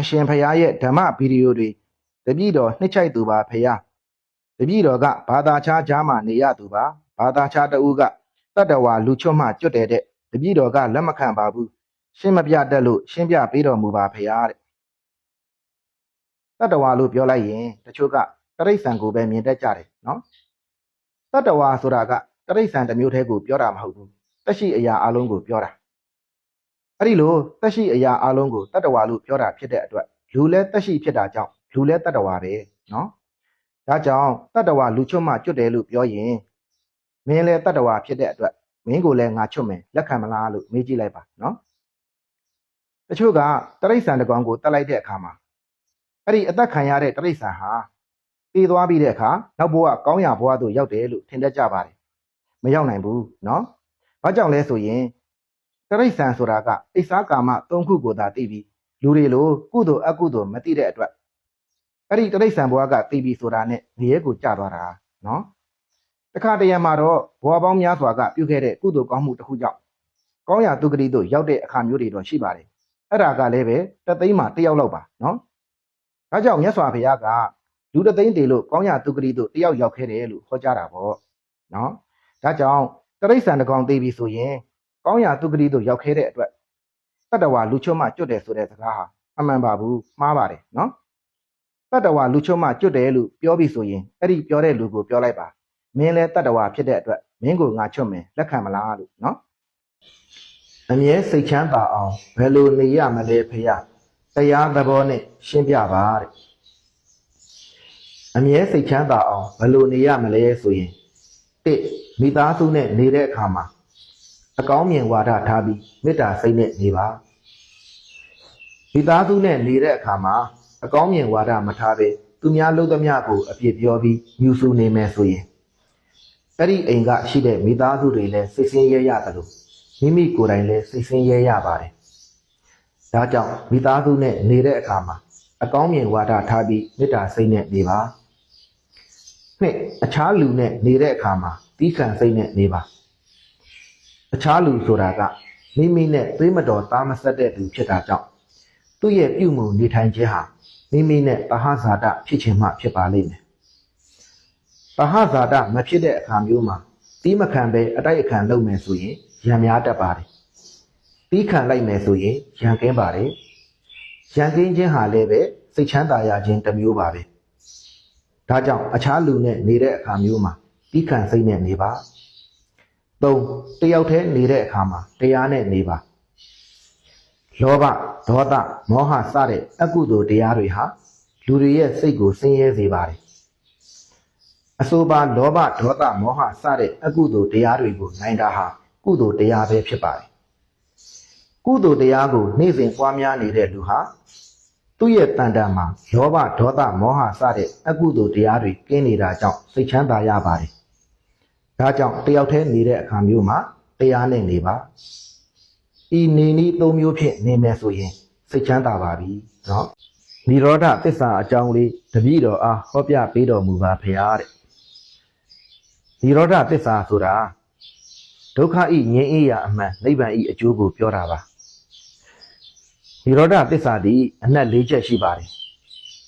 အရှင်ဖရာရဲ့ဓမ္မဗီဒီယိုတွေတပည့်တော်နှစ်ချိုက်သူပါဖရာတပည့်တော်ကဘာသာခြားကြားမှာနေရသူပါဘာသာခြားတဦးကတတ္တဝါလူချွတ်မှကျွတ်တယ်တဲ့တပည့်တော်ကလက်မခံပါဘူးရှင်းမပြတတ်လို့ရှင်းပြပေးတော်မူပါဖရာတဲ့တတ္တဝါလို့ပြောလိုက်ရင်တချို့ကတရိษံကိုပဲမြင်တတ်ကြတယ်နော်တတ္တဝါဆိုတာကတရိษံတစ်မျိုးတည်းကိုပြောတာမဟုတ်ဘူးတက်ရှိအရာအလုံးကိုပြောတာ အဲ့ဒီလိုတက်ရှိအရာအလုံးကိုတတ္တဝါလို့ပြောတာဖြစ်တဲ့အတွက်လူလဲတက်ရှိဖြစ်တာကြောင့်လူလဲတတ္တဝါပဲနော်ဒါကြောင့်တတ္တဝါလူချွတ်မှကျွတ်တယ်လို့ပြောရင်မင်းလဲတတ္တဝါဖြစ်တဲ့အတွက်မင်းကိုလည်းငါချွတ်မယ်လက်ခံမလားလို့မေးကြည့်လိုက်ပါနော်တချို့ကတရိษံတစ်ကောင်ကိုတက်လိုက်တဲ့အခါမှာအဲ့ဒီအသက်ခံရတဲ့တရိษံဟာပြေးသွားပြီးတဲ့အခါနောက်ဘဝကောင်းရာဘဝသို့ရောက်တယ်လို့ထင်တတ်ကြပါတယ်မရောက်နိုင်ဘူးနော်ဘာကြောင့်လဲဆိုရင် တရိษံဆိုတာကအိစ္ဆာကာမ၃ခုကိုသာသိပြီးလူတွေလိုကုသိုလ်အကုသိုလ်မသိတဲ့အတွက်အဲ့ဒီတရိษံဘဝကသိပြီးဆိုတာနဲ့ငရဲကိုကြာသွားတာနော်တခါတရံမှာတော့ဘဝပေါင်းများစွာကပြုခဲ့တဲ့ကုသိုလ်ကောင်းမှုတစ်ခုကြောင့်ကောင်းရာသူဂတိတို့ရောက်တဲ့အခါမျိုးတွေတော့ရှိပါတယ်အဲ့ဒါကလည်းပဲတသိန်းမှာတစ်ယောက်လောက်ပါနော်ဒါကြောင့်မြတ်စွာဘုရားကလူတသိန်းတည်လို့ကောင်းရာသူဂတိတို့တစ်ယောက်ရောက်ခဲ့တယ်လို့ဟောကြားတာပေါ့နော်ဒါကြောင့်တရိษံတစ်ကောင်သိပြီဆိုရင် ကောင်းရာသူဂတိတို့ရောက်ခဲ့တဲ့အတွက်တတ္တဝါလူချွတ်မှကျွတ်တယ်ဆိုတဲ့စကားဟာအမှန်ပါဘူးမှားပါတယ်နော်တတ္တဝါလူချွတ်မှကျွတ်တယ်လို့ပြောပြီဆိုရင်အဲ့ဒီပြောတဲ့လူကိုပြောလိုက်ပါမင်းလဲတတ္တဝါဖြစ်တဲ့အတွက်မင်းကိုငါချွတ်မယ်လက်ခံမလားလို့နော်အမြဲစိတ်ချမ်းသာအောင်ဘယ်လိုနေရမလဲဖေရတရားသဘောနဲ့ရှင်းပြပါတဲ့အမြဲစိတ်ချမ်းသာအောင်ဘယ်လိုနေရမလဲဆိုရင်တစ်မိသားစုနဲ့နေတဲ့အခါမှာ အကောင်းမြင်ဝါဒထားပြီးမေတ္တာစိတ်နဲ့နေပါမိသားစုနဲ့နေတဲ့အခါမှာအကောင်းမြင်ဝါဒမထားဘဲသူများလုပ်သမျှကိုအပြစ်ပြောပြီးယူဆနေမယ်ဆိုရင်အဲ့ဒီအိမ်ကရှိတဲ့မိသားစုတွေလည်းစိတ်ဆင်းရဲရတယ်လို့မိမိကိုယ်တိုင်လည်းစိတ်ဆင်းရဲရပါတယ်ဒါကြောင့်မိသားစုနဲ့နေတဲ့အခါမှာအကောင်းမြင်ဝါဒထားပြီးမေတ္တာစိတ်နဲ့နေပါနှစ်အခြားလူနဲ့နေတဲ့အခါမှာတီးခံစိတ်နဲ့နေပါ အခြားလူဆိုတာကမိမိနဲ့သွေးမတော်သားမဆက်တဲ့လူဖြစ်တာကြောင့်သူ့ရဲ့ပြုမှုနေထိုင်ခြင်းဟာမိမိနဲ့တဟဇာတဖြစ်ခြင်းမှဖြစ်ပါလိမ့်မယ်။တဟဇာတမဖြစ်တဲ့အခါမျိုးမှာတီးမခံပဲအတိုက်အခံလုပ်မယ်ဆိုရင်ရံများတတ်ပါတယ်။တီးခံလိုက်မယ်ဆိုရင်ရံကင်းပါတယ်။ရံကင်းခြင်းဟာလည်းပဲစိတ်ချမ်းသာရခြင်းတစ်မျိုးပါပဲ။ဒါကြောင့်အခြားလူနဲ့နေတဲ့အခါမျိုးမှာတီးခံစိတ်နဲ့နေပါ။ ၃တယောက်တည်းနေတဲ့အခါမှာတရားနဲ့နေပါလောဘဒေါသမောဟစတဲ့အကုသိုလ်တရားတွေဟာလူတွေရဲ့စိတ်ကိုဆင်းရဲစေပါတယ်အဆိုပါလောဘဒေါသမောဟစတဲ့အကုသိုလ်တရားတွေကိုနိုင်တာဟာကုသိုလ်တရားပဲဖြစ်ပါတယ်ကုသိုလ်တရားကိုနေ့စဉ်ပွားများနေတဲ့လူဟာသူ့ရဲ့တန်တန်မှာလောဘဒေါသမောဟစတဲ့အကုသိုလ်တရားတွေကင်းနေတာကြောင့်စိတ်ချမ်းသာရပါတယ် ဒါကြောင့်တယောက်တည်းနေတဲ့အခါမျိုးမှာတရားနဲ့နေပါဤနေနည်းသုံးမျိုးဖြင့်နေမယ်ဆိုရင်စိတ်ချမ်းသာပါပြီเนาะနိရောဓသစ္စာအကြောင်းလေးတပည့်တော်အားဟောပြပေးတော်မူပါဖရာတဲ့နိရောဓသစ္စာဆိုတာဒုက္ခဤငြိမ်းအေးရာအမှန်နိဗ္ဗာန်ဤအကျိုးကိုပြောတာပါနိရောဓသစ္စာဒီအနက်၄ချက်ရှိပါတယ်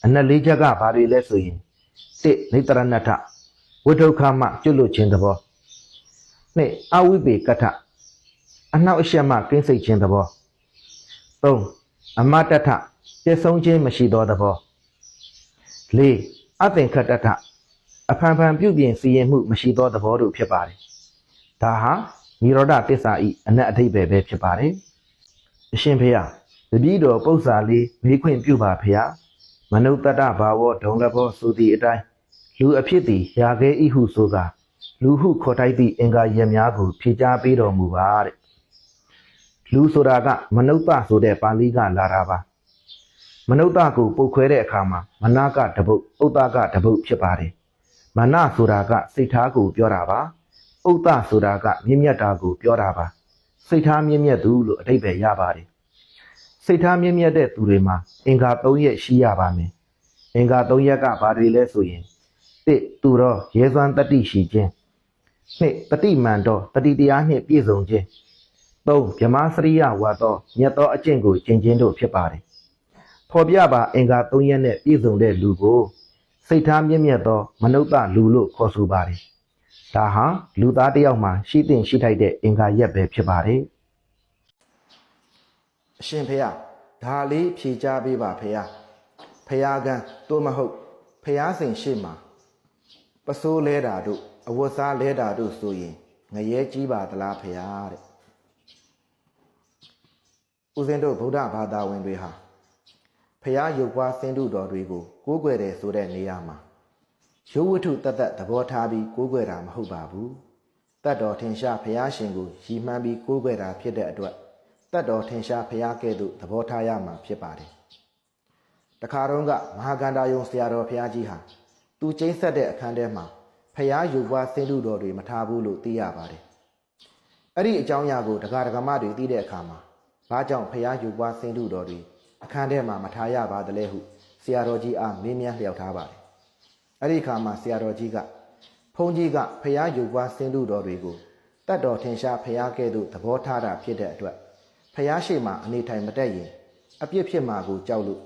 အနက်၄ချက်ကဘာတွေလဲဆိုရင်၁နိတရဏထ ဝိဒုက္ခမှကျွတ်လွတ်ခြင်းသဘောနှစ်အဝိပေကထအနှောက်အယှက်မှကင်းစိတ်ခြင်းသဘောသုံးအမတ္တထပြည့်စုံခြင်းမရှိသောသဘောလေးအသင်္ခတ္တထအဖန်ဖန်ပြုပြင်စီရင်မှုမရှိသောသဘောတို့ဖြစ်ပါတယ်ဒါဟာនិရောဓတစ္ဆာဤအနက်အထိပ္ပယ်ပဲဖြစ်ပါတယ်အရှင်ဖေယတပည့်တော်ပု္ပ္ပာလေးမေးခွင့်ပြုပါဖေယမနုဿတ္တဘာဝဒုံလဘောဆိုသည့်အတိုင်း လူအဖြစ်သည်ရာခဲဤဟုဆိုကာလူဟုခေါ်ထိုက်သည့်အင်္ဂါရက်များကိုဖြေကြားပေးတော်မူပါတဲ့လူဆိုတာကမနုဿဆိုတဲ့ပါဠိကလာတာပါမနုဿကိုပုတ်ခွဲတဲ့အခါမှာမနာကတပုတ်ဥဒ္ဒကတပုတ်ဖြစ်ပါတယ်မနဆိုတာကစိတ်ထားကိုပြောတာပါဥဒ္ဒဆိုတာကမြင့်မြတ်တာကိုပြောတာပါစိတ်ထားမြင့်မြတ်သူလို့အဓိပ္ပာယ်ရပါတယ်စိတ်ထားမြင့်မြတ်တဲ့သူတွေမှာအင်္ဂါ၃ရက်ရှိရပါမယ်အင်္ဂါ၃ရက်ကဘာတွေလဲဆိုရင် တစ်သူတော်ရဲစွမ်းတတိရှိခြင်းနှစ်တတိမန်တော်တတိတရားနှင့်ပြည့်စုံခြင်းသုံးဗြဟ္မာစရိယဝါသောမြတ်သောအကျင့်ကိုကျင့်ခြင်းတို့ဖြစ်ပါတယ်ဖော်ပြပါအင်္ဂါ၃ရက်နဲ့ပြည့်စုံတဲ့လူကိုစိတ်ထားမြင့်မြတ်သောမနုဿလူလို့ခေါ်ဆိုပါတယ်ဒါဟာလူသားတစ်ယောက်မှာရှိတင်ရှိထိုက်တဲ့အင်္ဂါရက်ပဲဖြစ်ပါတယ်အရှင်ဖေယဒါလေးဖြေချပေးပါဖေယဖယားကန်းတို့မဟုတ်ဖယားစင်ရှိမှာ ပစိုးလဲတာတို့အဝတ်စားလဲတာတို့ဆိုရင်ငရဲကြီးပါသလားဖယားတဲ့ဦးဇင်းတို့ဗုဒ္ဓဘာသာဝင်တွေဟာဖယားရုပ်ပွားစင်တုတော်တွေကိုကိုးကွယ်တယ်ဆိုတဲ့နေရာမှာရုပ်ဝတ္ထုတတ်တတ်သဘောထားပြီးကိုးကွယ်တာမဟုတ်ပါဘူးတတ်တော်ထင်ရှားဖယားရှင်ကိုရည်မှန်းပြီးကိုးကွယ်တာဖြစ်တဲ့အတွက်တတ်တော်ထင်ရှားဖယားကဲ့သို့သဘောထားရမှာဖြစ်ပါတယ်တခါတော့ကမဟာကန္တာယုံဆရာတော်ဖယားကြီးဟာ သူကျိန်းဆက်တဲ့အခန်းထဲမှာဖယားရုပ်ပွားစင်တုတော်တွေမထားဘူးလို့သိရပါတယ်အဲ့ဒီအကြောင်းအရာကိုဒကာဒကမတွေသိတဲ့အခါမှာဘာကြောင့်ဖယားရုပ်ပွားစင်တုတော်တွေအခန်းထဲမှာမထားရပါသလဲဟုဆရာတော်ကြီးအားမေးမြန်းလျှောက်ထားပါတယ်။အဲ့ဒီအခါမှာဆရာတော်ကြီးကဖုန်းကြီးကဖျားယူပွားစင်တုတော်တွေကိုတတ်တော်ထင်ရှားဖျားကဲ့သို့သဘောထားတာဖြစ်တဲ့အတွက်ဖျားရှိမှအနေထိုင်မတက်ရင်အပြစ်ဖြစ်မှာကိုကြောက်လို့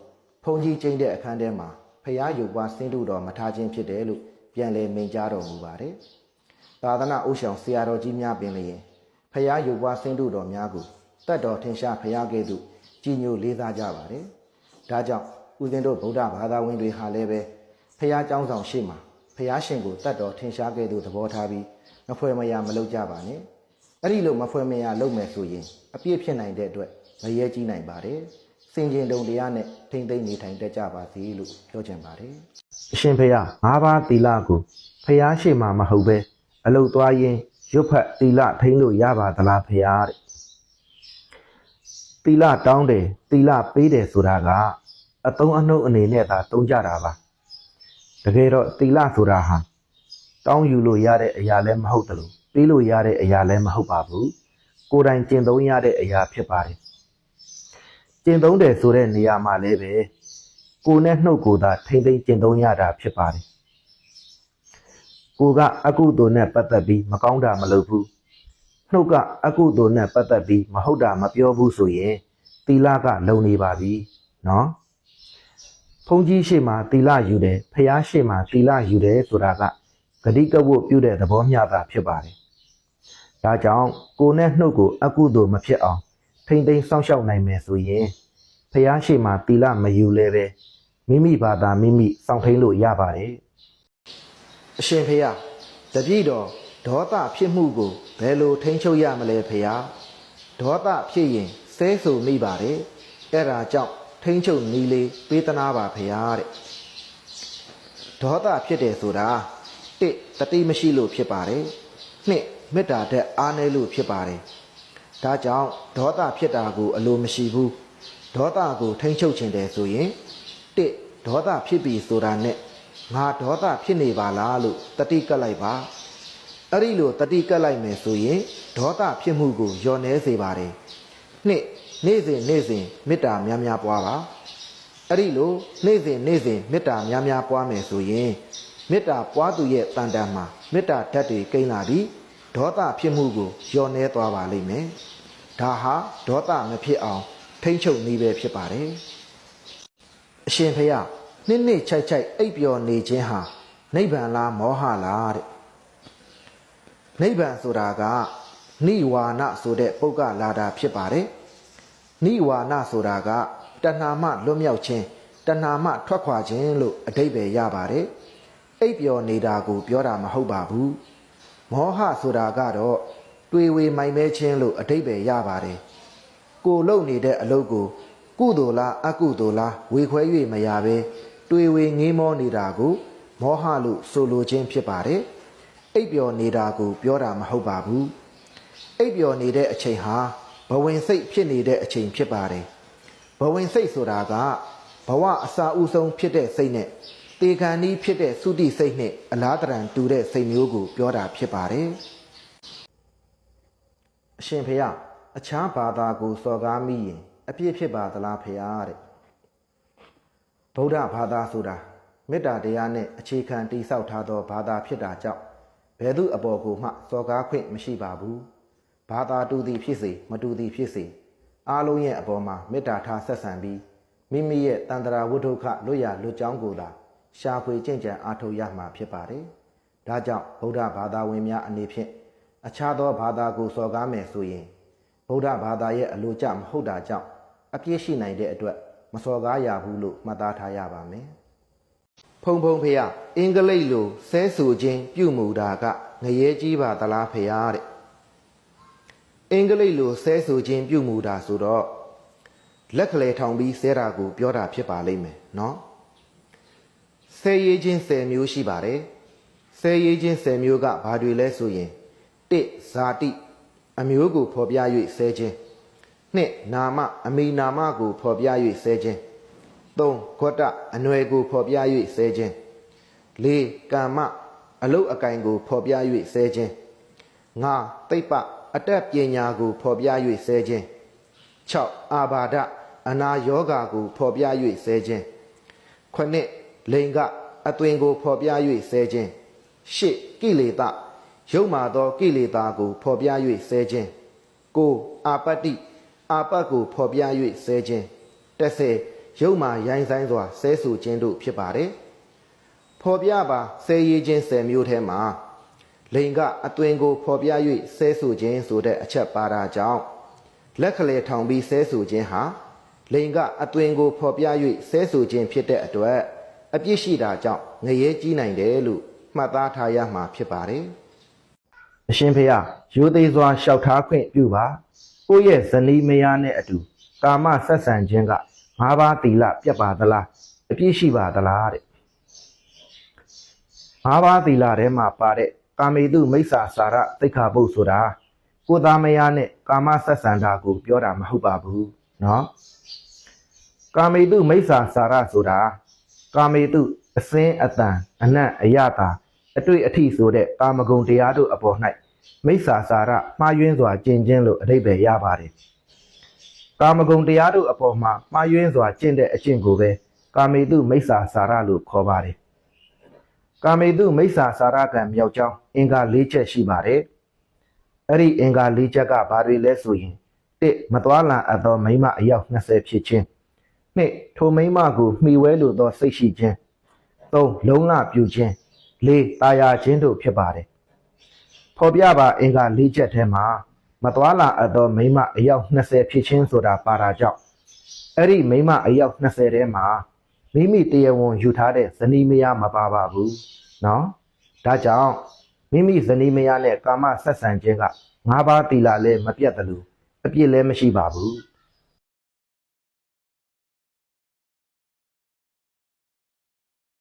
ဖုန်းကြီးကျင်းတဲ့အခန်းထဲမှာ ဖရာယုတ်ပွားဆင်းတုတော်မထားခြင်းဖြစ်တယ်လို့ပြန်လည်မိန့်ကြားတော်မူပါတယ်။သာသနာဥဆောင်ဆရာတော်ကြီးများပင်လျင်ဖရာယုတ်ပွားဆင်းတုတော်များကိုတတ်တော်ထင်ရှားဖရာကဲ့သို့ကြီးညိုလေးစားကြပါတယ်။ဒါကြောင့်ဦးဇင်းတို့ဗုဒ္ဓဘာသာဝင်တွေဟာလည်းပဲဖရာကျောင်းဆောင်ရှိမှာဖရာရှင်ကိုတတ်တော်ထင်ရှားကဲ့သို့သဘောထားပြီးမဖွဲမရမလုပ်ကြပါနဲ့။အဲ့ဒီလိုမဖွဲမရလုပ်မယ်ဆိုရင်အပြည့်ဖြစ်နိုင်တဲ့အတွက်မရဲကြီးနိုင်ပါတယ်။ စင်ကျင်တုံတရားနဲ့ထိမ့်သိမ့်နေထိုင်တတ်ကြပါစေလို့ပြောချင်ပါတယ်။အရှင်ဖះ၅ပါးသီလကိုဖះရှိမှာမဟုတ်ပဲအလုတ်သွားရင်ရွတ်ဖတ်သီလထိမ့်လို့ရပါသလားဖះတဲ့။သီလတောင်းတယ်သီလပေးတယ်ဆိုတာကအတုံးအနှုတ်အနေနဲ့သာတုံးကြတာပါတကယ်တော့သီလဆိုတာဟာတောင်းယူလို့ရတဲ့အရာလည်းမဟုတ်တယ်လို့ပေးလို့ရတဲ့အရာလည်းမဟုတ်ပါဘူးကိုယ်တိုင်ကျင့်သုံးရတဲ့အရာဖြစ်ပါတယ် ကျင့်သုံးတယ်ဆိုတဲ့နေရာမှာလည်းပဲကိုယ်နဲ့နှုတ်ကိုယ်သာထိမ့်သိမ့်ကျင့်သုံးရတာဖြစ်ပါတယ်ကိုယ်ကအကုသိုလ်နဲ့ပတ်သက်ပြီးမကောင်းတာမလုပ်ဘူးနှုတ်ကအကုသိုလ်နဲ့ပတ်သက်ပြီးမဟုတ်တာမပြောဘူးဆိုရင်သီလကလုံနေပါပြီနော်ဘုန်းကြီးရှိမှသီလယူတယ်ဖះရှိမှသီလယူတယ်ဆိုတာကဂတိကဝတ်ပြုတဲ့သဘောမျှတာဖြစ်ပါတယ်ဒါကြောင့်ကိုယ်နဲ့နှုတ်ကိုအကုသိုလ်မဖြစ်အောင် ထိမ့်သိမ်းစောင့်ရှောက်နိုင်မယ်ဆိုရင်ဖះရှိမှသီလမယူလဲပဲမိမိဘာသာမိမိစောင့်ထိန်လို့ရပါတယ်အရှင်ဖះတပည့်တော်ဒေါသဖြစ်မှုကိုဘယ်လိုထိန်းချုပ်ရမလဲဖះဒေါသဖြစ်ရင်ဆဲဆိုမိပါတယ်အဲ့ဒါကြောင့်ထိန်းချုပ်နီးလေးပေးသနာပါဖရာတဲ့ဒေါသဖြစ်တယ်ဆိုတာတစ်တတိမရှိလို့ဖြစ်ပါတယ်နှစ်မေတ္တာတဲ့အားနည်းလို့ဖြစ်ပါတယ် ဒါကြောင့်ဒေါသဖြစ်တာကိုအလိုမရှိဘူးဒေါသကိုထိန်းချုပ်ခြင်းတယ်ဆိုရင်တစ်ဒေါသဖြစ်ပြီဆိုတာနဲ့ငါဒေါသဖြစ်နေပါလားလို့တတိကပ်လိုက်ပါအဲ့ဒီလိုတတိကပ်လိုက်မယ်ဆိုရင်ဒေါသဖြစ်မှုကိုညှော်နှဲစေပါတယ်နှစ်နေ့စဉ်နေ့စဉ်မေတ္တာများများပွားပါအဲ့ဒီလိုနေ့စဉ်နေ့စဉ်မေတ္တာများများပွားမယ်ဆိုရင်မေတ္တာပွားသူရဲ့တန်တန်မှာမေတ္တာဓာတ်တွေကိန်းလာပြီးဒေါသဖြစ်မှုကိုလျော့နေသွားပါလိမ့်မယ် ဒါဟာဒေါသမဖြစ်အောင်ထိမ့်ချုပ်နည်းပဲဖြစ်ပါတယ်အရှင်ဖေယနှစ်နှစ်ချိုက်ချိုက်အိပ်ပျော်နေခြင်းဟာနိဗ္ဗာန်လားမောဟလားတဲ့နိဗ္ဗာန်ဆိုတာကနိဝါနဆိုတဲ့ပုဂ္ဂလာတာဖြစ်ပါတယ်နိဝါနဆိုတာကတဏှာမှလွတ်မြောက်ခြင်းတဏှာမှထွက်ခွာခြင်းလို့အဓိပ္ပာယ်ရပါတယ်အိပ်ပျော်နေတာကို ပြောတာမဟုတ်ပါဘူးမောဟဆိုတာကတော့ တွေဝေမိုင်မဲခြင်းလို့အဓိပ္ပာယ်ရပါတယ်ကိုလုံနေတဲ့အလုပ်ကို ကုသိုလ်လားအကုသိုလ်လားဝေခွဲ၍မရဘဲတွေဝေငေးမောနေတာကို မောဟလို့ဆိုလိုခြင်းဖြစ်ပါတယ်အိပ်ပျော်နေတာကို ပြောတာမဟုတ်ပါဘူးအိပ်ပျော်နေတဲ့အချိန်ဟာဘဝင်စိတ်ဖြစ်နေတဲ့အချိန်ဖြစ်ပါတယ်ဘဝင်စိတ်ဆိုတာကဘဝအစာအုပ်ဆုံးဖြစ်တဲ့စိတ်နဲ့တေခံဤဖြစ်တဲ့သုတိစိတ်နဲ့အလားတရံတူတဲ့စိတ်မျိုးကိုပြောတာဖြစ်ပါတယ် အရှင်ဖေယအခြားဘာသာကိုစော်ကားမိရင်အပြစ်ဖြစ်ပါသလားဖေယတဲ့ဗုဒ္ဓဘာသာဆိုတာမေတ္တာတရားနဲ့အခြေခံတည်ဆောက်ထားသောဘာသာဖြစ်တာကြောင့်ဘယ်သူအပေါ်ကိုမှစော်ကားခွင့်မရှိပါဘူးဘာသာတူသည်ဖြစ်စေမတူသည်ဖြစ်စေအားလုံးရဲ့အပေါ်မှာမေတ္တာထားဆက်ဆံပြီးမိမိရဲ့တန်တရာဝိဒုက္ခလွတ်ရလွတ်ကြောင်းကိုသာရှာဖွေကြင်ကြံအားထုတ်ရမှာဖြစ်ပါတယ်။ဒါကြောင့်ဗုဒ္ဓဘာသာဝင်များအနေဖြင့် အခြားသောဘာသာကိုစော်ကားမယ်ဆိုရင်ဗုဒ္ဓဘာသာရဲ့အလိုကျမဟုတ်တာကြောင့်အပြစ်ရှိနိုင်တဲ့အတွက်မစော်ကားရဘူးလို့မှတ်သားထားရပါမယ်။ဖုံဖုံဖေယအင်္ဂလိပ်လိုဆဲဆူခြင်းပြုမှုတာကငရဲကြီးပါသလားဖေယတဲ့အင်္ဂလိပ်လိုဆဲဆူခြင်းပြုမှုတာဆိုတော့လက်ကလေးထောင်ပြီးဆဲတာကိုပြောတာဖြစ်ပါလိမ့်မယ်နော်ဆဲရည်ချင်းဆယ်မျိုးရှိပါတယ်ဆဲရည်ချင်းဆယ်မျိုးကဘာတွေလဲဆိုရင် တစ်ဇာတိအမျိုးကိုဖော်ပြ၍ဆဲခြင်းနှစ်နာမအမိနာမကိုဖော်ပြ၍ဆဲခြင်းသုံးခွတ်တအနွယ်ကိုဖော်ပြ၍ဆဲခြင်းလေးကမ္မအလုတ်အကင်ကိုဖော်ပြ၍ဆဲခြင်းငါသိပ္ပအတက်ပညာကိုဖော်ပြ၍ဆဲခြင်း6အာဘာဒအနာယောဂါကိုဖော်ပြ၍ဆဲခြင်း9လိင်ကအသွင်ကိုဖော်ပြ၍ဆဲခြင်း10ကိလေသာ ရုပ်မာသောကိလေသာကိုဖော်ပြ၍ဆဲခြင်း9အာပတ္တိအာပတ်ကိုဖော်ပြ၍ဆဲခြင်း10ရုပ်မာရိုင်းဆိုင်စွာဆဲဆူခြင်းတို့ဖြစ်ပါတယ်ဖော်ပြပါဆဲရည်ခြင်း10မျိုးထဲမှာလိင်ကအသွင်ကိုဖော်ပြ၍ဆဲဆူခြင်းဆိုတဲ့အချက်ပါတာကြောင့်လက်ခလေထောင်ပြီးဆဲဆူခြင်းဟာလိင်ကအသွင်ကိုဖော်ပြ၍ဆဲဆူခြင်းဖြစ်တဲ့အတွက်အပြစ်ရှိတာကြောင့်ငရဲကြီးနိုင်တယ်လို့မှတ်သားထားရမှာဖြစ်ပါတယ်။ အရှင်ဖေယရိုသေစွာလျှောက်ထားခွင့်ပြုပါ။ကိုယ့်ရဲ့ဇနီးမယားနဲ့အတူကာမဆက်ဆံခြင်းကငါးပါးသီလပြတ်ပါသလားအပြစ်ရှိပါသလားတဲ့။ငါးပါးသီလထဲမှာပါတဲ့ကာမေတုမိစ္ဆာစာရသိက္ခာပုဒ်ဆိုတာကိုယ်သားမယားနဲ့ကာမဆက်ဆံတာကိုပြောတာမဟုတ်ပါဘူးเนาะကာမေတုမိစ္ဆာစာရဆိုတာကာမေတုအစင်းအတန်အနတ်အယတာ အတွေ့အထိဆိုတဲ့ကာမဂုဏ်တရားတို့အပေါ်၌မိစ္ဆာစာရမှားယွင်းစွာကျင့်ခြင်းလို့အဓိပ္ပာယ်ရပါတယ်ကာမဂုဏ်တရားတို့အပေါ်မှာမှားယွင်းစွာကျင့်တဲ့အကျင့်ကိုပဲကာမေတုမိစ္ဆာစာရလို့ခေါ်ပါတယ်ကာမေတုမိစ္ဆာစာရကံမြောက်ကြောင်းအင်္ဂါ၄ချက်ရှိပါတယ်အဲ့ဒီအင်္ဂါ၄ချက်ကဘာတွေလဲဆိုရင်တစ်မသွားလံအပ်သောမိမအယောက်20ဖြစ်ခြင်းနှစ်ထိုမိမကိုမှီဝဲလိုသောစိတ်ရှိခြင်းသုံးလုံးလပြူခြင်း လေးตายာခြင်းတို့ဖြစ်ပါတယ်ဖော်ပြပါအင်္ဂါ၄ချက်ထဲမှာမသွားလာအပ်သောမိမအယောက်20ဖြစ်ခြင်းဆိုတာပါတာကြောင့်အဲ့ဒီမိမအယောက်20ထဲမှာမိမိတရားဝင်ယူထားတဲ့ဇနီးမယားမပါပါဘူးเนาะဒါကြောင့်မိမိဇနီးမယားနဲ့ကာမဆက်ဆံခြင်းက၅ပါးတီလာလည်းမပြတ်တယ်လို့အပြစ်လည်းမရှိပါဘူး